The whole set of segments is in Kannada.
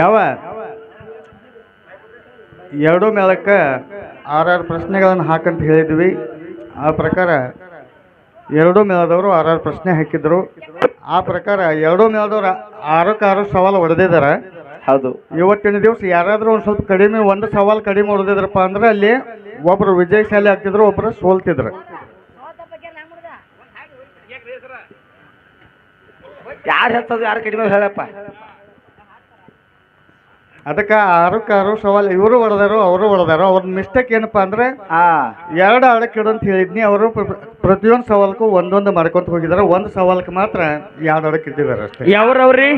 ಯಾವ? ಎರಡೂ ಮೇಳಕ್ಕೆ ಆರಾರು ಪ್ರಶ್ನೆಗಳನ್ನು ಹಾಕಂತ ಹೇಳಿದ್ವಿ. ಆ ಪ್ರಕಾರ ಎರಡೂ ಮೇಳದವರು ಆರಾರು ಪ್ರಶ್ನೆ ಹಾಕಿದ್ರು. ಆ ಪ್ರಕಾರ ಎರಡೂ ಮೇಳದವ್ರು ಆರಕ್ಕೆ ಆರು ಸವಾಲು ಹೊಡೆದಿದ್ದಾರೆ ಹೌದು. ಇವತ್ತಿನ ದಿವಸ ಯಾರಾದರೂ ಒಂದು ಸ್ವಲ್ಪ ಕಡಿಮೆ ಒಂದು ಸವಾಲು ಕಡಿಮೆ ಹೊಡೆದಿದ್ರಪ್ಪ ಅಂದ್ರೆ ಅಲ್ಲಿ ಒಬ್ಬರು ವಿಜಯಶಾಲಿ ಆಗ್ತಿದ್ರು ಒಬ್ಬರು ಸೋಲ್ತಿದ್ರು. ಯಾರು ಹೇಳ್ತದ ಯಾರು ಕಡಿಮೆ ಹೇಳಪ್ಪ? ಅದಕ್ಕೆ ಆರು ಆರು ಸವಾಲು ಇವರು ಹೊಡೆದಾರು ಅವರು ಹೊಡೆದಾರು ಅವ್ರ ಮಿಸ್ಟೇಕ್ ಏನಪ್ಪ ಅಂದ್ರೆ ಆ. ಎರಡು ಆಳಕ್ಕೆ ಇಡು ಅಂತ ಹೇಳಿದ್ನಿ ಅವರು ಪ್ರ- ಪ್ರತಿಯೊಂದು ಸವಾಲ್ಕು ಒಂದೊಂದು ಮಾಡ್ಕೊಂತ ಹೋಗಿದಾರೆ ಒಂದು ಸವಾಲಕ್ಕೆ ಮಾತ್ರ ಎರಡು ಆಳಕ್ಕೆ ಇದ್ದಿದ್ದಾರೆ ಅಷ್ಟೇ. ಯಾವ್ರವ್ರಿ?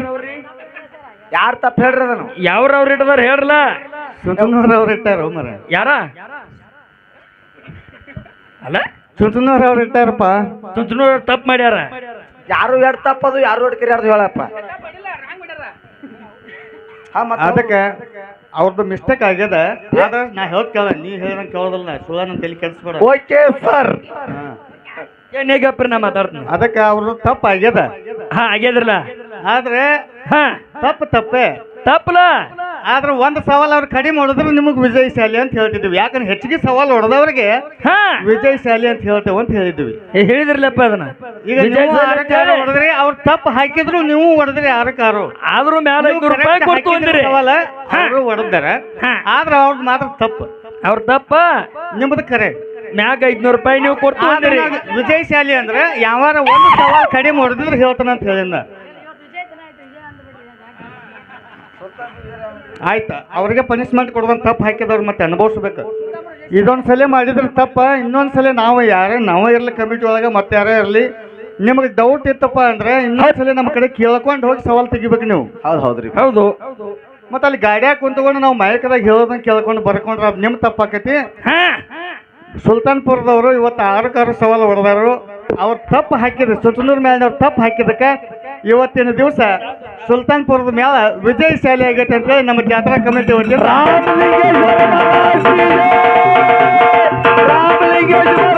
ಯಾರು ತಪ್ಪು ಹೇಳ್ರಿ ಅದನ್ನು? ಯಾವ್ರವ್ರು ಇಟ್ಟದಾರ ಹೇಳ್ರಲ್ಲ. ಸುಂಚನೂರ್ ಅವ್ರು ಇಟ್ಟಾರ ಮರ ಯಾರ? ಅಲ್ಲ? ಸುಂಚನೂರ್ ಅವ್ರು ಇಟ್ಟಾರಪ್ಪ. ತುಜ್ನೂರ್ ತಪ್ಪು ಮಾಡ್ಯಾರ. ಯಾರು ಎರಡು ತಪ್ಪದು ಯಾರು ಎರಡು ಕರಿಯಾರ್ದು ಹೇಳಪ್ಪ. ಅದಕ್ಕೆ ಅವ್ರದ್ದು ಮಿಸ್ಟೇಕ್ ಆಗ್ಯದ ಆದ್ರೆ ನಾ ಹೇಳ್ತ ಕೇಳ ನೀ ಹೇಳ್ದಂಗೆ ಕೇಳೋದಿಲ್ಲ ನಾ ಸುಳ್ಳ ನನ್ನ ತಲೆ ಕೆಡಿಸ್ಬೇಡ. Okay sir. ಹಾ. ಏನ್ ಹೇಗಪ್ಪ ನಾ ಮಾತಾಡ್ತೀನಿ. ಅದಕ್ಕೆ ಅವ್ರದ್ದು ತಪ್ಪು ಆಗ್ಯದ ಹಾ ಆಗ್ಯದ್ರಲ್ಲ? ಆದ್ರೆ ಹಾ. ತಪ್ಪು ತಪ್ಪೇ. ತಪ್ಪಲ ಆದ್ರೆ ಒಂದು ಸವಾಲ್ ಅವ್ರು ಕಡಿಮೆ ಹೊಡೆದ್ರೆ ನಿಮಗೆ ವಿಜಯಶಾಲಿ ಅಂತ ಹೇಳ್ತಿದ್ವಿ. ಯಾಕಂದ್ರೆ ಹೆಚ್ಚಿಗೆ ಸವಾಲ್ ಹೊಡೆದವ್ರಿಗೆ ಹಾ. ವಿಜಯಶಾಲಿ ಅಂತ ಹೇಳ್ತೇವೆ ಅಂತ ಹೇಳಿದ್ವಿ. ಏ, ಹೇಳಿದ್ರಲ್ಲಪ್ಪ ಅದನ್ನ. ಈಗ ವಿಜಯ್ ನೀವು ಆರು ಹೊಡೆದ್ರಿ ಅವ್ರು ತಪ್ಪು ಹಾಕಿದ್ರು ನೀವು ಹೊಡೆದ್ರಿ ಯಾರಕ್ಕಾರು ಆದ್ರೂ ಮ್ಯಾಲ ರೂಪಾಯಿ ಕೊಡ್ತು ಅಂದಿರಿ. ಸವಾಲ ಅವರು ಹೊಡೆದಾರ ಹಾ. ಆದ್ರೆ ಅವ್ರದ್ದು ಮಾತ್ರ ತಪ್ಪು. ಅವ್ರ ತಪ್ಪ. ನಿಮ್ದು ಕರೆ. ಮ್ಯಾಗ ಐದ್ನೂರು ರೂಪಾಯಿ ನೀವು ಕೊಡ್ತು ಆದ್ರೆ ಶಾಲಿ ನಾನು ವಿಜಯಶಾಲಿ ಅಂದ್ರೆ ಯಾವಾರ ಒಂದು ಸವಾಲ್ ಕಡಿಮೆ ಹೊಡೆದಿದ್ರೆ ಹೇಳ್ತಾನಂತ ಅಂತ ಹೇಳಿದ ಆಯ್ತಾ? ಅವ್ರಿಗೆ ಪನಿಷ್ಮೆಂಟ್ ಕೊಡುವಂತ ತಪ್ಪು ಹಾಕಿದವ್ರು ಮತ್ತೆ ಅನುಭವಿಸ್ಬೇಕು. ಇದೊಂದು ಸಲ ಮಾಡಿದ್ರೆ ತಪ್ಪ ಇನ್ನೊಂದು ಸಲ ನಾವು ಯಾರೇ ನಾವೇ ಇರಲಿ ಕಮಿಟಿ ಒಳಗೆ ಮತ್ತೆ ಯಾರೇ ಇರಲಿ ನಿಮಗೆ ಡೌಟ್ ಇತ್ತಪ್ಪ ಅಂದ್ರೆ ಇನ್ನೊಂದು ಸಲ ನಮ್ಮ ಕಡೆ ಕೇಳ್ಕೊಂಡು ಹೋಗಿ ಸವಾಲ್ ತೆಗಿಬೇಕು ನೀವು. ಹೌದು ಹೌದ್ರಿ ಹೌದು. ಮತ್ತೆ ಅಲ್ಲಿ ಗಾಡಿಯಾಗ ಕುಂತ್ಕೊಂಡು ನಾವು ಮಯಕದಾಗ ಹೇಳೋದನ್ನ ಕೇಳ್ಕೊಂಡು ಬರ್ಕೊಂಡ್ರೆ ಅದು ನಿಮ್ಮ ತಪ್ಪಾಕೈತಿ. ಹಾ. ಸುಲ್ತಾನ್ಪುರದವರು ಇವತ್ತು ಆರು ಕಾರು ಸವಾಲು ಹೊಡೆದಾರು. ಅವ್ರು ತಪ್ಪು ಹಾಕಿದ್ರು ಸುಲ್ತಾನೂರ್ ಅವ್ರು ತಪ್ಪು ಹಾಕಿದ್ದಕ್ಕೆ ಇವತ್ತಿನ ದಿವಸ ಸುಲ್ತಾನ್ಪುರದ ಮೇಲೆ ವಿಜಯಶಾಲಿ ಆಗೈತೆ ಅಂತೇಳಿ ನಮ್ಮ ಜಾತ್ರಾ ಕಮಿಟಿ ವತಿಯಿಂದ ರಾಮಲಿಂಗೇಶ್ವರ